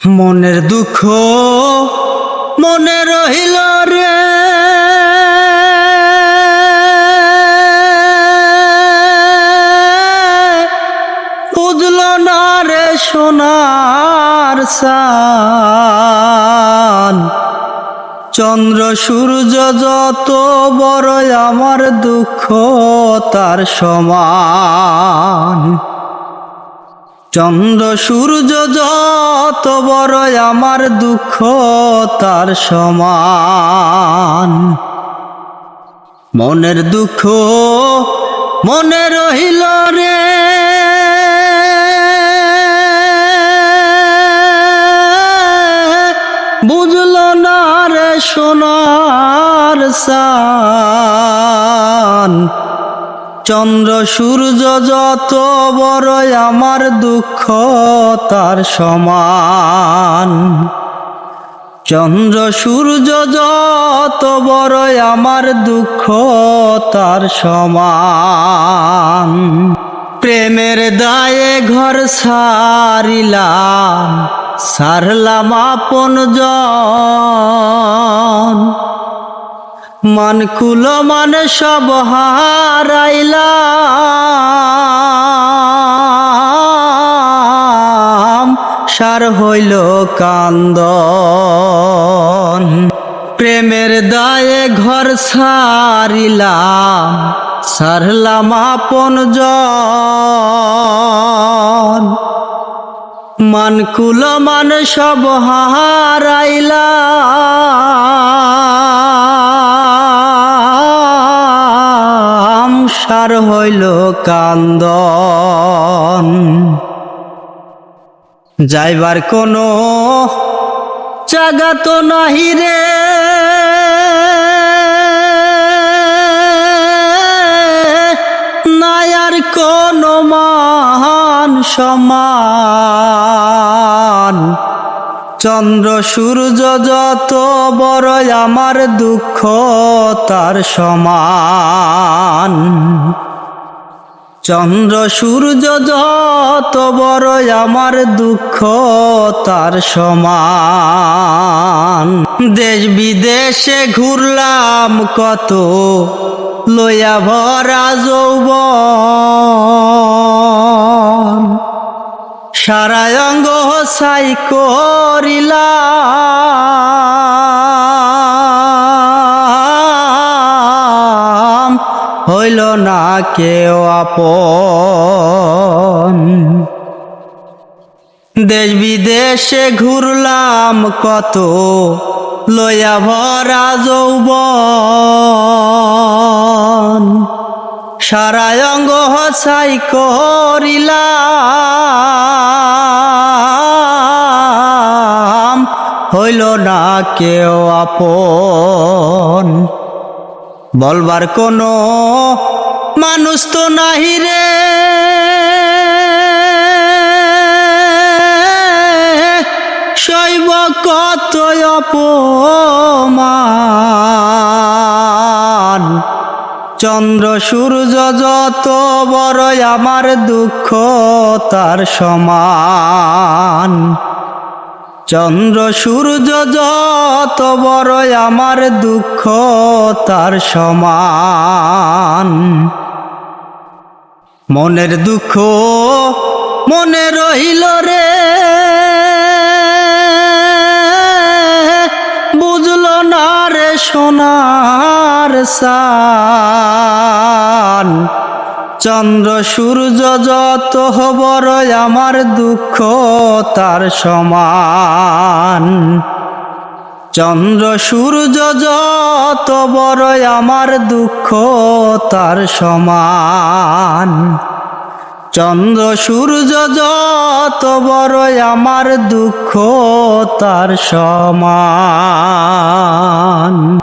মনের দুঃখ মনে রহিল রে। বুঝল না রে সোনার সান চন্দ্র, সূর্য যত বড় আমার দুঃখ, তার সমান। চন্দ্র সূর্য যত বড় আমার দুঃখ, তার সমান। মনের দুঃখ মনে রহিল রে। বুঝল না রে সোনার সান চন্দ্র সূর্য যত বড় আমার দুঃখ, তার সমান। চন্দ্র সূর্য যত বড় আমার দুঃখ, তার সমান। প্রেমের দায়ে ঘর সারিলাম, সারলাম আপন জন। মানকুল মান সব হারাইলাম। সার হইল কান্দন। প্রেমের দায়ে ঘর সারিলাম সারলাম আপন জন। মানকুল মান সব হারাইলাম। সার হইল কান্দন। যাইবার কোনো জাগা তো নাহি রে। নায়ার কোনো মান সমান চন্দ্র সূর্য যত বড় আমার দুঃখ, তার সমান। চন্দ্র সূর্য যত বড় আমার দুঃখ, তার সমান। দেশ বিদেশে ঘুরলাম কত, লইয়া ভরা যৌবন সারা অঙ্গ সাই করিলাম। হইল না কেউ আপন। দেশ বিদেশে ঘুরলাম কত, লইয়া ভরা যৌবন। সারা অঙ্গ হসাই করিলাম। হইল না কেউ আপন। বলবার কোনো মানুষ তো নাহি রে। শৈব কত অপমান। চন্দ্র সূর্য যত বড় আমার দুঃখ, তার সমান। চন্দ্র সূর্য যত বড় আমার দুঃখ, তার সমান। মনের দুঃখ মনে রহিল রে। বুঝল না রে সান চন্দ্র সূর্য যত বড় আমার দুঃখ তার সমান। চন্দ্র সূর্য যত বড়, আমার দুঃখ তার সমান। চন্দ্র সূর্য যত বড়, আমার দুঃখ তার সমান।